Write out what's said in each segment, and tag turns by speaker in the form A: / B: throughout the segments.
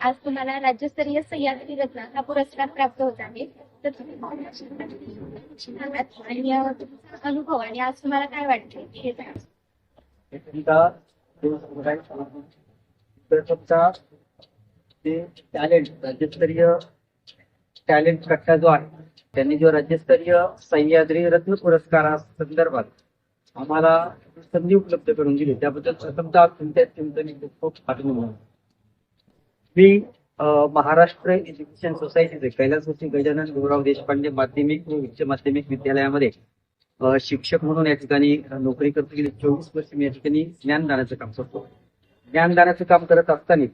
A: आज तुम्हाला राज्यस्तरीय सह्याद्री रत्न हा पुरस्कार प्राप्त होत आहे. तर तुम्ही अनुभव आणि आज तुम्हाला काय वाटते? हे सांगा.
B: तुमचा ते टॅलेंट राज्यस्तरीय टॅलेंट कट्टा जो आहे त्यांनी जो राज्यस्तरीय सह्याद्री रत्न पुरस्कारा संदर्भात आम्हाला संधी उपलब्ध करून दिली. त्याबद्दल प्रथमतः तुमच्या तुमचं खूप खूप अभिनंदन. मी महाराष्ट्र एज्युकेशन सोसायटीचे कैलासवासी गजानन गुरुराव देशपांडे माध्यमिक व उच्च माध्यमिक विद्यालयामध्ये शिक्षक म्हणून या ठिकाणी नोकरी करतो गेली चोवीस वर्ष मी या ठिकाणी ज्ञानदानाचं काम करतो. ज्ञानदानाचं काम करत असताना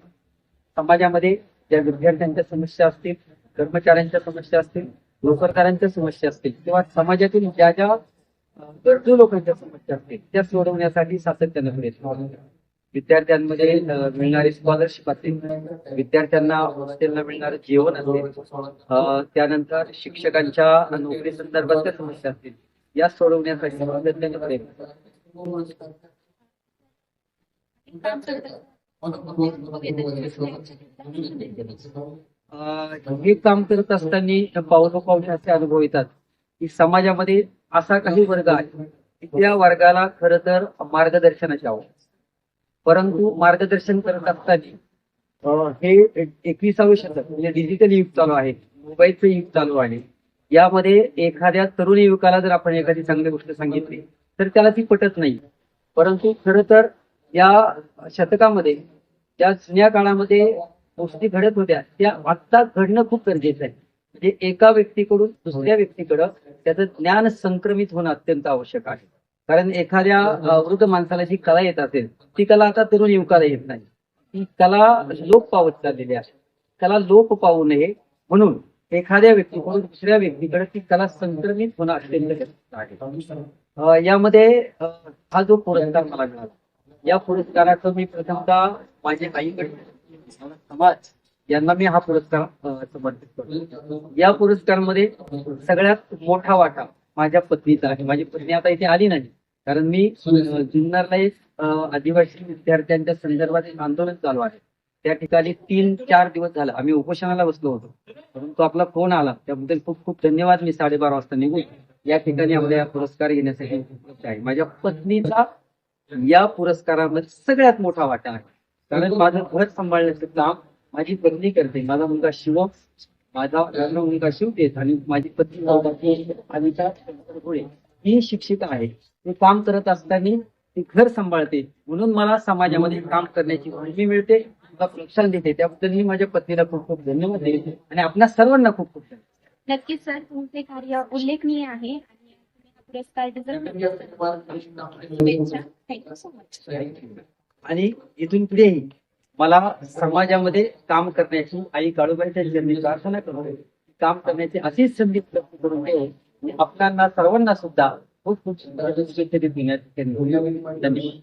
B: समाजामध्ये ज्या विद्यार्थ्यांच्या समस्या असतील कर्मचाऱ्यांच्या समस्या असतील नोकरदारांच्या समस्या असतील किंवा समाजातील ज्या ज्या गरजू लोकांच्या समस्या असतील त्या सोडवण्यासाठी सातत्यानं प्रयत्न विद्यार्थ्यांमध्ये मिळणारी स्कॉलरशिप असतील विद्यार्थ्यांना हॉस्टेलला मिळणारं जेवण असेल त्यानंतर शिक्षकांच्या नोकरी संदर्भातल्या समस्या असतील. या सोडवण्यासाठी प्रयत्न अं, हे काम करत असताना पावलोपावले असे अनुभव येतात की समाजामध्ये असा काही वर्ग आहे त्या वर्गाला खर तर मार्गदर्शनाची आवड परंतु मार्गदर्शन करत असताना हे एकविसावे शतक म्हणजे डिजिटल युग चालू आहे मोबाईलचं युग चालू आहे यामध्ये एखाद्या तरुण युवकाला जर आपण एखादी चांगली गोष्ट सांगितली तर त्याला ती पटत नाही. परंतु खर तर या शतकामध्ये ज्या जुन्या काळामध्ये गोष्टी घडत होत्या. त्या आत्ता घडणं खूप गरजेचं आहे. म्हणजे एका व्यक्तीकडून दुसऱ्या व्यक्तीकडं त्याचं ज्ञान संक्रमित होणं अत्यंत आवश्यक आहे. कारण एखाद्या वृद्ध माणसाला जी कला येत असेल ती कला आता तरुण युवकाला येत नाही. ती कला लोप पावत चाललेली आहे. कला लोप पावू नये म्हणून एखाद्या व्यक्तीकडून दुसऱ्या व्यक्तीकडे ती कला संक्रमित होणं अत्यंत गरजेचं आहे. अ, यामध्ये हा जो पुरस्कार मला मिळाला या पुरस्काराचं मी प्रथमतः माझे आईकडे समाज यांना मी हा पुरस्कार समर्पित करतो. या पुरस्कारामध्ये सगळ्यात मोठा वाटा माझ्या पत्नीचा आहे. माझी पत्नी आता इथे आली नाही. कारण मी जुन्नरला आदिवासी विद्यार्थ्यांच्या संदर्भात एक आंदोलन चालू आहे. त्या ठिकाणी तीन चार दिवस झालं. आम्ही उपोषणाला बसलो होतो. परंतु आपला फोन आला. त्याबद्दल खूप खूप धन्यवाद. मी साडेबारा वाजता निघून या ठिकाणी आपल्या या पुरस्कार घेण्यासाठी उपलब्ध आहे. माझ्या पत्नीचा या पुरस्कारामध्ये सगळ्यात मोठा वाटा आहे. कारण माझं घर सांभाळण्याचं काम माझी पत्नी करते. माझा मुलगा शिवम माझा मुलगा शिवतेच आणि माझी पत्नी अनिता पुढे ही शिक्षिका आहे. ते काम करत असताना ती घर सांभाळते. म्हणून मला समाजामध्ये काम करण्याची संधी मिळते. मला प्रोत्साहन देते. त्याबद्दल मी माझ्या पत्नीला खूप खूप धन्यवाद देते. आणि आपल्या सर्वांना खूप खूप धन्यवाद.
A: नक्कीच सर. तुमचे कार्य उल्लेखनीय आहे. आणि तुम्ही हा पुरस्कार डिझर्व थँक्यू सो मच
B: आणि इथून पुढेही मला समाजामध्ये काम करण्याची आई काळूबाईच्या जन्मी प्रार्थना करतो काम करण्याची अशीच संधी उपलब्ध करून दे आणि आपल्याला सर्वांना सुद्धा खूप खूप शुभेच्छा देण्यात त्यांनी